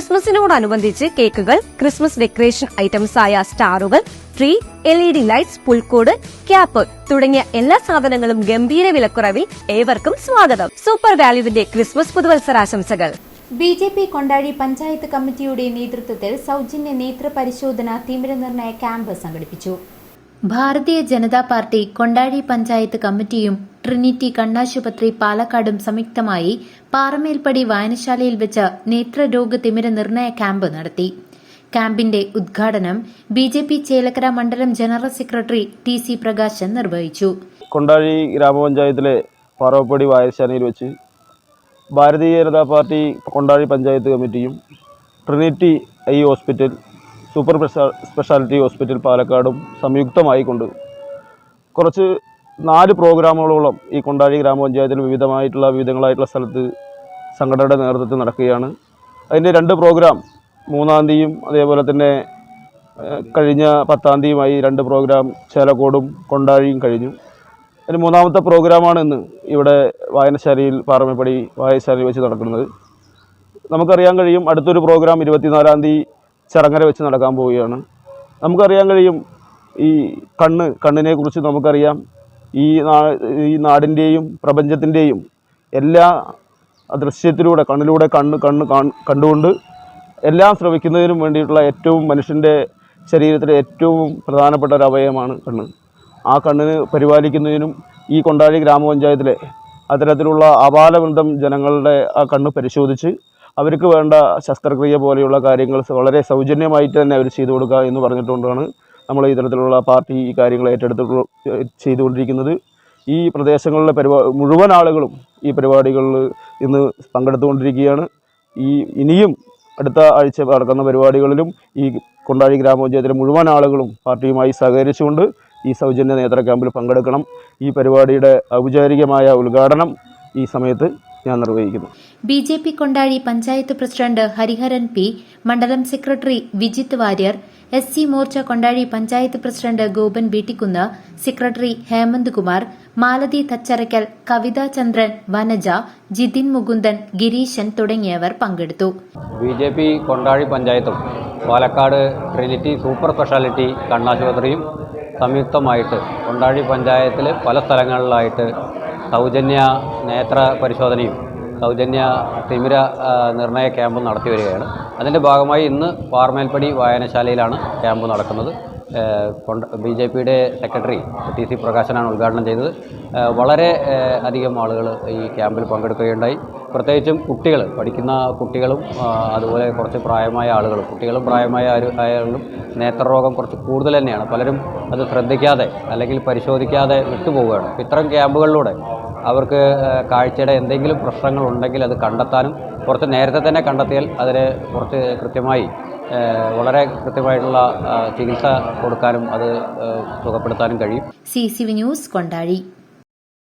ക്രിസ്മസിനോടനുബന്ധിച്ച് കേക്കുകൾ Christmas decoration items ആയ സ്റ്റാറുകൾ tree L E D lights പുൽക്കൂട് ക്യാപ്പ് തുടങ്ങിയ എല്ലാ സാധനങ്ങളും ഗംഭീര വിലക്കുറവിൽ ഏവർക്കും സ്വാഗതം. സൂപ്പർ വാല്യുവിന്റെ Christmas പുതുവത്സരാശംസകൾ. B J P Kondazhi panchayat കമ്മിറ്റിയുടെ നേതൃത്വത്തിൽ സൗജന്യ നേത്ര പരിശോധന തീവ്രനിർണയ ക്യാമ്പ് സംഘടിപ്പിച്ചു. ഭാരതീയ ജനതാ പാർട്ടി കൊണ്ടാഴി പഞ്ചായത്ത് കമ്മിറ്റിയും ട്രിനിറ്റി കണ്ണാശുപത്രി പാലക്കാടും സംയുക്തമായി പാറമേൽപ്പടി വായനശാലയിൽ വെച്ച് നേത്രരോഗ തിമിര നിർണയ ക്യാമ്പ് നടത്തി. ക്യാമ്പിന്റെ ഉദ്ഘാടനം ബി ജെ പി ചേലക്കര മണ്ഡലം general secretary T C Prakashan നിർവഹിച്ചു. കൊണ്ടാഴി ഗ്രാമപഞ്ചായത്തിലെ പാറവപ്പടി വായനശാലയിൽ വെച്ച് ഭാരതീയ ജനതാ പാർട്ടി കൊണ്ടാഴി പഞ്ചായത്ത് കമ്മിറ്റിയും ട്രിനിറ്റി ഐ ഹോസ്പിറ്റൽ സൂപ്പർ സ്പെഷ്യാ- സ്പെഷ്യാലിറ്റി ഹോസ്പിറ്റൽ പാലക്കാടും സംയുക്തമായി കൊണ്ട് കുറച്ച് നാല് പ്രോഗ്രാമുകളോളം ഈ കൊണ്ടാഴി ഗ്രാമപഞ്ചായത്തിൽ വിവിധമായിട്ടുള്ള വിവിധങ്ങളായിട്ടുള്ള സ്ഥലത്ത് സംഘടനയുടെ നേതൃത്വത്തിൽ നടക്കുകയാണ്. അതിന്റെ രണ്ട് പ്രോഗ്രാം മൂന്നാം തീയതിയും അതേപോലെ തന്നെ കഴിഞ്ഞ പത്താം തീയതിയുമായി രണ്ട് പ്രോഗ്രാം ചേലക്കോടും കൊണ്ടാഴിയും കഴിഞ്ഞു. അതിന് മൂന്നാമത്തെ പ്രോഗ്രാമാണ് ഇന്ന് ഇവിടെ വായനശാലയിൽ പാറമേപ്പടി വായനശാലയിൽ വെച്ച് നടക്കുന്നത്. നമുക്കറിയാൻ കഴിയും അടുത്തൊരു പ്രോഗ്രാം ഇരുപത്തിനാലാം തീയതി ചെറങ്ങര വെച്ച് നടക്കാൻ പോവുകയാണ്. നമുക്കറിയാൻ കഴിയും ഈ കണ്ണ് കണ്ണിനെ കുറിച്ച് നമുക്കറിയാം. ഈ നാ ഈ നാടിന്റെയും പ്രപഞ്ചത്തിന്റെയും എല്ലാ ദൃശ്യത്തിലൂടെ കണ്ണിലൂടെ കണ്ണ് കണ്ണ് കണ്ടുകൊണ്ട് എല്ലാം ശ്രവിക്കുന്നതിനും വേണ്ടിയിട്ടുള്ള ഏറ്റവും മനുഷ്യന്റെ ശരീരത്തിലെ ഏറ്റവും പ്രധാനപ്പെട്ട ഒരു അവയവമാണ് കണ്ണ്. ആ കണ്ണിന് പരിപാലിക്കുന്നതിനും ഈ കൊണ്ടാടി ഗ്രാമപഞ്ചായത്തിലെ അത്തരത്തിലുള്ള അപാലവൃന്ദം ജനങ്ങളുടെ ആ കണ്ണ് പരിശോധിച്ച് അവർക്ക് വേണ്ട ശസ്ത്രക്രിയ പോലെയുള്ള കാര്യങ്ങൾ വളരെ സൗജന്യമായിട്ട് തന്നെ അവർ ചെയ്തു കൊടുക്കുക എന്ന് പറഞ്ഞിട്ടുകൊണ്ടാണ് നമ്മൾ ഇത്തരത്തിലുള്ള പാർട്ടി ഈ കാര്യങ്ങൾ ഏറ്റെടുത്ത് ചെയ്തുകൊണ്ടിരിക്കുന്നത്. ഈ പ്രദേശങ്ങളിലെ പരിപാ മുഴുവൻ ആളുകളും ഈ പരിപാടികളിൽ ഇന്ന് പങ്കെടുത്തുകൊണ്ടിരിക്കുകയാണ്. ഈ ഇനിയും അടുത്ത ആഴ്ച നടക്കുന്ന പരിപാടികളിലും ഈ കൊണ്ടാഴി ഗ്രാമപഞ്ചായത്തിലെ മുഴുവൻ ആളുകളും പാർട്ടിയുമായി സഹകരിച്ചുകൊണ്ട് ഈ സൗജന്യ നേത്ര ക്യാമ്പിൽ പങ്കെടുക്കണം. ഈ പരിപാടിയുടെ ഔപചാരികമായ ഉദ്ഘാടനം ഈ സമയത്ത് ഞാൻ നിർവഹിക്കുന്നു. B J P Kondazhi panchayat president Hariharan P മണ്ഡലം secretary Vijith Warrier S C Morcha Kondazhi panchayat president Gopan Beettikkunnu secretary Hemanth Kumar Malathi Thacharakkal Kavitha Chandran Vanaja Jithin Mukundan Gireesan തുടങ്ങിയവർ പങ്കെടുത്തു. ബി ജെ പി കൊണ്ടാഴി പഞ്ചായത്തും പാലക്കാട് ട്രിനിറ്റി സൂപ്പർ സ്പെഷ്യാലിറ്റി കണ്ണാശുപത്രിയും സംയുക്തമായിട്ട് കൊണ്ടാഴി പഞ്ചായത്തിലെ പല സ്ഥലങ്ങളിലായിട്ട് സൗജന്യ നേത്ര പരിശോധനയും സൗജന്യ തിമിര നിർണയ ക്യാമ്പും നടത്തി വരികയാണ്. അതിന്റെ ഭാഗമായി ഇന്ന് പാർമേൽപ്പടി വായനശാലയിലാണ് ക്യാമ്പ് നടക്കുന്നത്. കൊണ്ട് ബി ജെ പിയുടെ സെക്രട്ടറി ടി സി പ്രകാശനാണ് ഉദ്ഘാടനം ചെയ്തത്. വളരെ അധികം ആളുകൾ ഈ ക്യാമ്പിൽ പങ്കെടുക്കുകയുണ്ടായി. പ്രത്യേകിച്ചും കുട്ടികൾ പഠിക്കുന്ന കുട്ടികളും അതുപോലെ കുറച്ച് പ്രായമായ ആളുകളും കുട്ടികളും പ്രായമായ ആളുകളും നേത്രരോഗം കുറച്ച് കൂടുതൽ തന്നെയാണ്. പലരും അത് ശ്രദ്ധിക്കാതെ അല്ലെങ്കിൽ പരിശോധിക്കാതെ വിട്ടുപോവുകയാണ്. ഇത്തരം ക്യാമ്പുകളിലൂടെ അവർക്ക് കാഴ്ചയുടെ എന്തെങ്കിലും പ്രശ്നങ്ങളുണ്ടെങ്കിൽ അത് കണ്ടെത്താനും കുറച്ച് നേരത്തെ തന്നെ കണ്ടെത്തിയാൽ അതിന് കുറച്ച് കൃത്യമായി വളരെ കൃത്യമായിട്ടുള്ള ചികിത്സ കൊടുക്കാനും അത് സുഖപ്പെടുത്താനും കഴിയും. C C V news Kondazhi.